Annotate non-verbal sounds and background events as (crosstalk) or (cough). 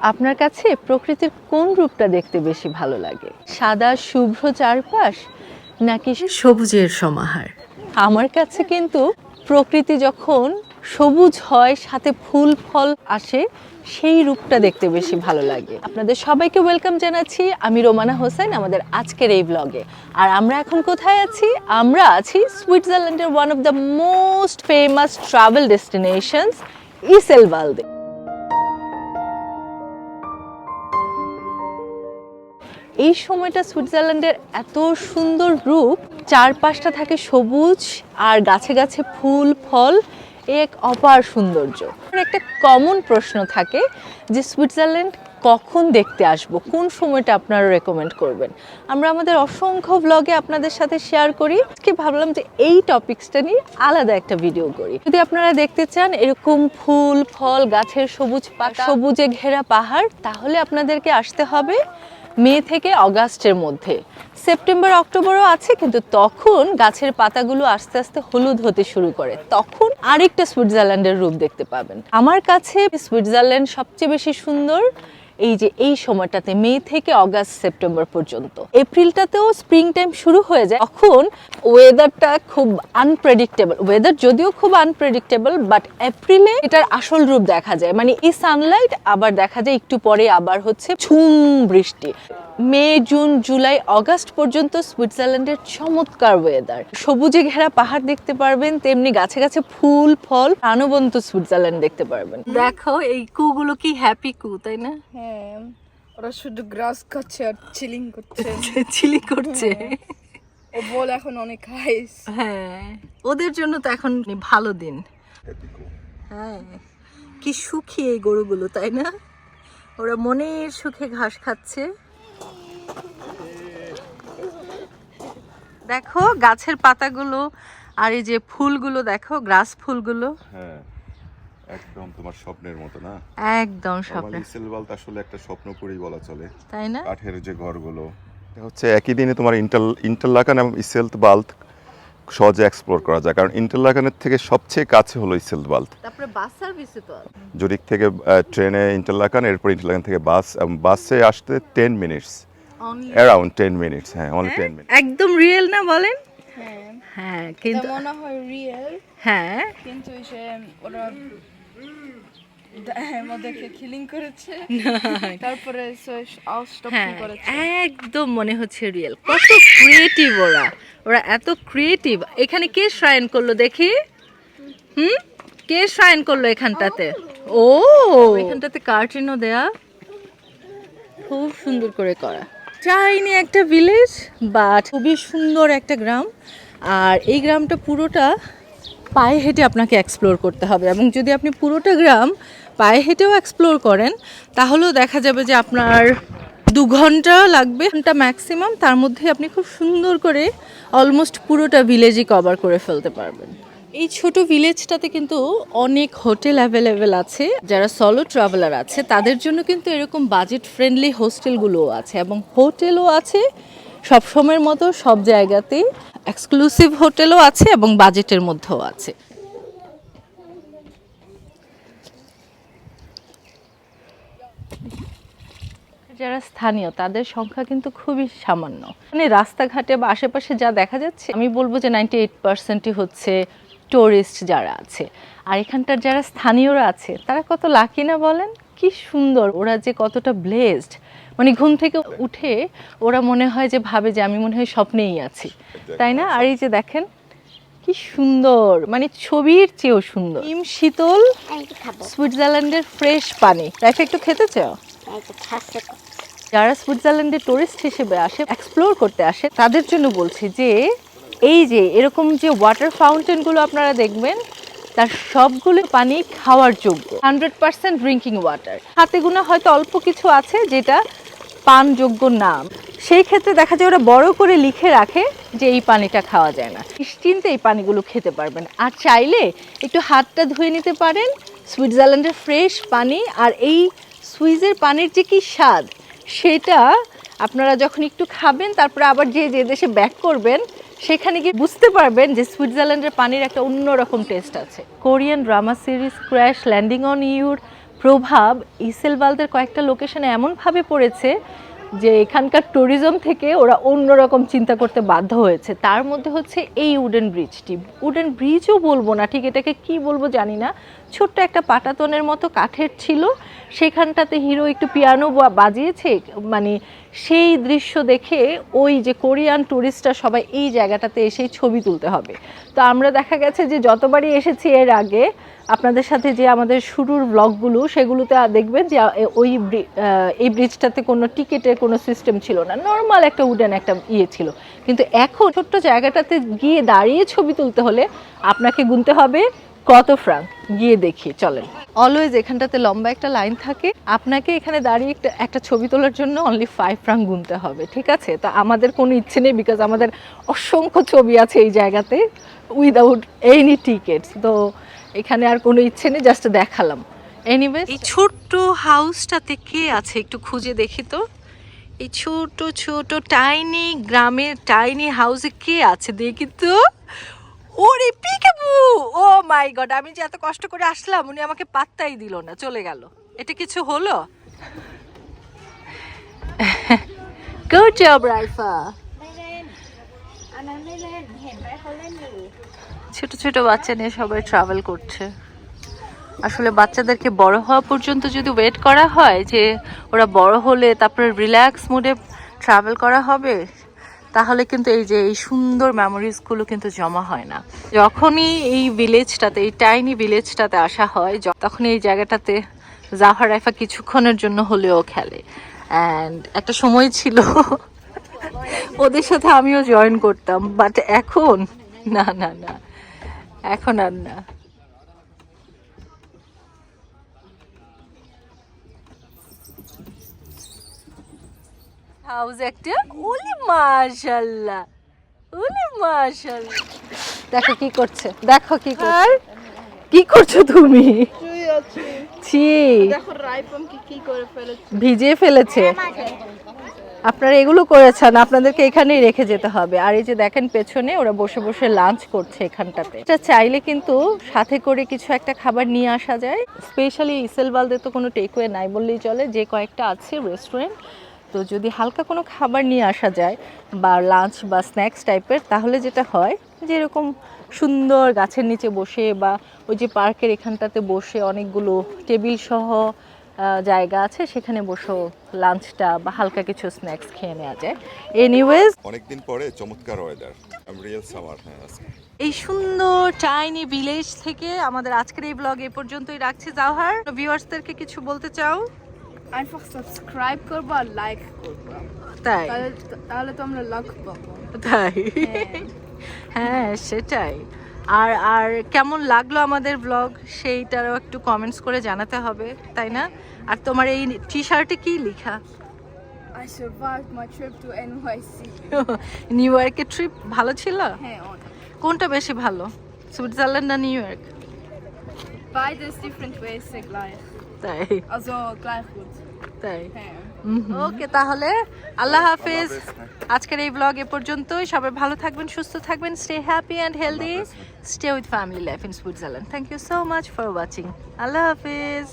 আপনার কাছে প্রকৃতির কোন রূপটা দেখতে বেশি ভালো লাগে? সাদা শুভ্র চারপাশ নাকি সবুজের সমাহার? আমার কাছে কিন্তু প্রকৃতি যখন সবুজ হয় সাথে ফুল ফল আসে সেই রূপটা দেখতে বেশি ভালো লাগে। আপনাদের সবাইকে ওয়েলকাম জানাচ্ছি। আমি রোমানা হোসেন আমাদের আজকের এই ব্লগে। আর আমরা এখন কোথায় আছি? আমরা আছি সুইজারল্যান্ডের one of the most famous travel destinations Iseltwald এই সময়টা সুইজারল্যান্ডের এত সুন্দর রূপ, চারপাশটা থাকে সবুজ আর গাছে গাছে ফুল, ফল এক অপার সৌন্দর্য। একটা কমন প্রশ্ন থাকে যে সুইজারল্যান্ড কখন দেখতে আসব? কোন সময়টা আপনারা রেকমেন্ড করবেন? আমরা আমাদের অসংখ্য ব্লগে আপনাদের সাথে শেয়ার করি। আজকে ভাবলাম যে এই টপিকসটা নিয়ে আলাদা একটা ভিডিও করি। যদি আপনারা দেখতে চান এরকম ফুল, ফল, গাছের সবুজ পাতা, সবুজে ঘেরা পাহাড়, তাহলে আপনাদেরকে আসতে হবে মে থেকে অগাস্টের মধ্যে। সেপ্টেম্বর, অক্টোবরও আছে, কিন্তু তখন গাছের পাতাগুলো আস্তে আস্তে হলুদ হতে শুরু করে। তখন আরেকটা সুইজারল্যান্ডের রূপ দেখতে পাবেন। আমার কাছে সুইজারল্যান্ড সবচেয়ে বেশি সুন্দর। এই যে এই সময়টাতে মে থেকে অগাস্ট সেপ্টেম্বর পর্যন্ত। এপ্রিলটাতেও স্প্রিং টাইম শুরু হয়ে যায়। তখন ওয়েদারটা খুব আনপ্রেডিক্টেবল ওয়েদার যদিও খুব আনপ্রেডিক্টেবল বাট এপ্রিলে এটার আসল রূপ দেখা যায়। মানে এই সানলাইট আবার দেখা যায়, একটু পরে আবার হচ্ছে ঝুম বৃষ্টি। মে, জুন, জুলাই, অগাস্ট পর্যন্ত সুইজারল্যান্ডের চমৎকার ওয়েদার সবুজে ঘেরা পাহাড় দেখতে পারবেন, তেমনি গাছে গাছে ফুল, ফল, প্রাণবন্ত সুইজারল্যান্ড দেখতে পারবেন। দেখো, এই কুগুলো কি হ্যাপি কু, তাই না? হ্যাঁ। ওরা শুধু গ্রাস খাচ্ছে আর চিলিং করছে। (laughs) চিলি করছে। ও বল এখন অনেক হাইস হ্যাঁ ওদের জন্য তো এখন ভালো দিন। হ্যাঁ কি সুখী এই গরুগুলো তাই না? ওরা মনের সুখে ঘাস খাচ্ছে। দেখো গাছের পাতাগুলো আর এই যে ফুলগুলো দেখো গ্রাস ফুলগুলো। হ্যাঁ। একদম তোমার স্বপ্নের মতো না? একদম স্বপ্ন। সেলবাল্ট আসলে একটা স্বপ্নপুরী বলা চলে। তাই না? কাঠের যে ঘরগুলো এটা হচ্ছে একই দিনে তোমার ইন্টার ইন্টারলাকান এবং ইসেলথ বাল্ট সহজে এক্সপ্লোর করা যায়। কারণ ইন্টারলাকানের থেকে সবচেয়ে কাছে হলো ইসেলথ বাল্ট তারপরে বাস সার্ভিসে তো জুরিক থেকে ট্রেনে ইন্টারলাকান এরপর ইন্টারলাকান থেকে বাস বাসে আসতে ten minutes around ten minutes হ্যাঁ অনলি টেন মিনিট একদম রিয়েল না বলেন? হ্যাঁ। হ্যাঁ কিন্তু মনে হয় রিয়েল হ্যাঁ। কিন্তু এই ওরা হ্যাঁ (laughs) করেছে। একদম মনে হচ্ছে রিয়েল কত ক্রিয়েটিভ ওরা। ওরা এত ক্রিয়েটিভ এখানে কে শ্রায়ন করল দেখি? হুম? কে শ্রায়ন করল এখানটাতে? ও! এখানটাতে কার্টিনও দেয়া। খুব সুন্দর করে করা। চাইনি একটা ভিলেজ বাট খুবই সুন্দর একটা গ্রাম। আর এই গ্রামটা পুরোটা পায়ে হেঁটে আপনাকে এক্সপ্লোর করতে হবে এবং যদি আপনি পুরোটা গ্রাম পায়ে হেঁটেও এক্সপ্লোর করেন, তাহলেও দেখা যাবে যে আপনার দু ঘণ্টা লাগবে, ঘণ্টা ম্যাক্সিমাম তার মধ্যে আপনি খুব সুন্দর করে অলমোস্ট পুরোটা ভিলেজই কভার করে ফেলতে পারবেন। এই ছোট ভিলেজটাতে কিন্তু অনেক হোটেল অ্যাভেলেবেল আছে, যারা সলো ট্রাভেলার আছে, তাদের জন্য কিন্তু এরকম বাজেট ফ্রেন্ডলি হোস্টেলগুলোও আছে এবং হোটেলও আছে সব সময়ের মতো সব জায়গাতেই। এক্সক্লুসিভ হোটেলও আছে এবং বাজেটের মধ্যেও আছে। যারা স্থানীয়, তাদের সংখ্যা কিন্তু খুবই সামান্য। মানে রাস্তাঘাটে বা আশেপাশে যা দেখা যাচ্ছে, আমি বলব যে নাইনটি এইট পার্সেন্টই হচ্ছে টুরিস্ট যারা আছে। আর এখানটার যারা স্থানীয়রা আছে, তারা কত লাকি না বলেন? কি সুন্দর ওরা যে কতটা ব্লেসড মানে ঘুম থেকে উঠে ওরা মনে হয় যে ভাবে যে আমি মনে হয় স্বপ্নেই আছি। তাই না? আর এই যে দেখেন কি সুন্দর। মানে ছবির চেয়েও সুন্দর। হিম শীতল সুইজারল্যান্ডের ফ্রেশ পানি। রাইফা একটু খেতে চাও? যারা সুইজারল্যান্ডে টুরিস্ট হিসেবে আসে এক্সপ্লোর করতে আসে তাদের জন্য বলছি যে এই যে এরকম যে ওয়াটার ফাউন্টেনগুলো আপনারা দেখবেন তার সবগুলো পানি খাওয়ার যোগ্য। হান্ড্রেড পার্সেন্ট ড্রিঙ্কিং ওয়াটার হাতে গুণে হয়তো অল্প কিছু আছে যেটা পানযোগ্য নাম। সেই ক্ষেত্রে দেখা যায় ওরা বড় করে লিখে রাখে যে এই পানিটা খাওয়া যায় না। নিশ্চিন্তে এই পানিগুলো খেতে পারবেন। আর চাইলে একটু হাতটা ধুয়ে নিতে পারেন। সুইজারল্যান্ডের ফ্রেশ পানি আর এই সুইজের পানির যে কি স্বাদ, সেটা আপনারা যখন একটু খাবেন, তারপরে আবার যে যে দেশে ব্যাক করবেন সেখানে গিয়ে বুঝতে পারবেন যে সুইজারল্যান্ডের পানির একটা অন্যরকম টেস্ট আছে। Korean drama series crash landing on your প্রভাব ইসেলবালদের কয়েকটা লোকেশনে এমনভাবে পড়েছে যে এখানকার ট্যুরিজম থেকে ওরা অন্যরকম চিন্তা করতে বাধ্য হয়েছে। তার মধ্যে হচ্ছে এই উডেন ব্রিজটি। উডেন ব্রিজও বলব না, ঠিক এটাকে কি বলব জানি না। ছোট্ট একটা পাটাতনের মতো কাঠের ছিল। সেখানটাতে হিরো একটু পিয়ানো বাজিয়েছে। মানে সেই দৃশ্য দেখে ওই যে কোরিয়ান ট্যুরিস্টরা সবাই এই জায়গাটাতে এসেই ছবি তুলতে হবে। তো আমরা দেখা গেছে যে যতবারই এসেছি এর আগে, আপনাদের সাথে যে আমাদের শুরুর ব্লগগুলো সেগুলোতে দেখবেন যে ওই এই ব্রিজটাতে কোনো টিকিটের কোনো সিস্টেম ছিল না। নর্মাল একটা উডেন একটা ইয়ে ছিল। কিন্তু এখন ছোট্ট জায়গাটাতে গিয়ে দাঁড়িয়ে ছবি তুলতে হলে আপনাকে গুনতে হবে। কত ফ্রাঙ্ক গিয়ে দেখি চলেন। অলওয়েজ এখানটাতে লম্বা একটা লাইন থাকে। আপনাকে এখানে দাঁড়িয়ে একটা একটা ছবি তোলার জন্য অনলি ফাইভ ফ্রাঙ্ক গুনতে হবে ঠিক আছে? তো আমাদের কোনো ইচ্ছে নেই বিকজ আমাদের অসংখ্য ছবি আছে এই জায়গাতে উইদাউট এনি টিকিটস তো এখানে আর কোনো ইচ্ছে নেই জাস্ট দেখালাম। এনিওয়ে এই ছোট্ট হাউসটাতে কে আছে একটু খুঁজে দেখি তো। এই ছোট ছোট টাইনি গ্রামের টাইনি হাউসে কে আছে দেখি তো। ওরে পিকাবু ও মাই গড, আমি যে এত কষ্ট করে আসলাম, উনি আমাকে পাত্তাই দিল না, চলে গেল। এটা কিছু হলো? গুড জব রাইফা ছোট ছোট বাচ্চা নিয়ে সবাই ট্রাভেল করছে। আসলে বাচ্চাদেরকে বড় হওয়া পর্যন্ত যদি ওয়েট করা হয়, যে ওরা বড় হলে তারপরে রিল্যাক্স মুডে ট্রাভেল করা হবে তাহলে কিন্তু এই যে এই সুন্দর মেমোরিজগুলো কিন্তু জমা হয় না। যখনই এই ভিলেজটাতে এই টাইনি ভিলেজটাতে আসা হয় তখন এই জায়গাটাতে জাফর রাইফা কিছুক্ষণের জন্য হলেও খেলে। অ্যান্ড একটা সময় ছিল, ওদের সাথে আমিও জয়েন করতাম বাট এখন না না না। এখন আর না। হাউস একটা ওলি মাশাল্লাহ ওলি মাশাল্লাহ দেখো কি করছে দেখো কি করছে। কি করছ তুমি? ছি। দেখো রাইপম কি কি করে ফেলেছে। ভিজিয়ে ফেলেছে। আপনারা এগুলো করেছেন আপনাদেরকে এখানেই রেখে যেতে হবে। আর এই যে দেখেন পেছনে ওরা বসে বসে লাঞ্চ করছে এখানটাতে। এটা চাইলে কিন্তু সাথে করে কিছু একটা খাবার নিয়ে আসা যায়। স্পেশালি ইসেলবালদের তো কোনো টেকওয়ে নাই বললেই চলে। যে কয়েকটা আছে রেস্টুরেন্ট তো যদি হালকা কোনো খাবার নিয়ে আসা যায় বা লাঞ্চ বা স্ন্যাক্স টাইপের তাহলে যেটা হয় যেরকম সুন্দর গাছের নিচে বসে বা ওই যে পার্কের এখানটাতে বসে অনেকগুলো টেবিল সহ জায়গা আছে সেখানে বসেও লাঞ্চটা বা হালকা কিছু স্ন্যাক্স খেয়ে নেওয়া যায়। এনিওয়েজ অনেকদিন পরে চমৎকার ওয়েদার রিয়েল সামার হ্যাঁ আজকে। এই সুন্দর টাইনি ভিলেজ থেকে আমাদের আজকের এই ব্লগ এই পর্যন্তই রাখছি জাওহার। ভিউয়ার্সদেরকে কিছু বলতে চাও? Einfach সাবস্ক্রাইব করবা লাইক করবা। তাই? তাহলে তো আমরা লাখ পাবো। তাই? হ্যাঁ। সেটাই। আর আর কেমন লাগল আমাদের ব্লগ সেইটারও একটু কমেন্টস করে জানাতে হবে তাই না? আর তোমার এই টি শার্টে কি লেখা? I survived my trip to NYC New ইয়র্কের ট্রিপ ভালো ছিল? হ্যাঁ কোনটা বেশি ভালো? সুইজারল্যান্ড না New York beides different ways gleich. তাই also gleich gut. তাই হ্যাঁ ওকে তাহলে আল্লাহ হাফিজ। আজকের এই ব্লগ এ পর্যন্তই। সবাই ভালো থাকবেন সুস্থ থাকবেন stay happy and healthy stay with family life in Switzerland thank you so much for watching Allah Hafiz.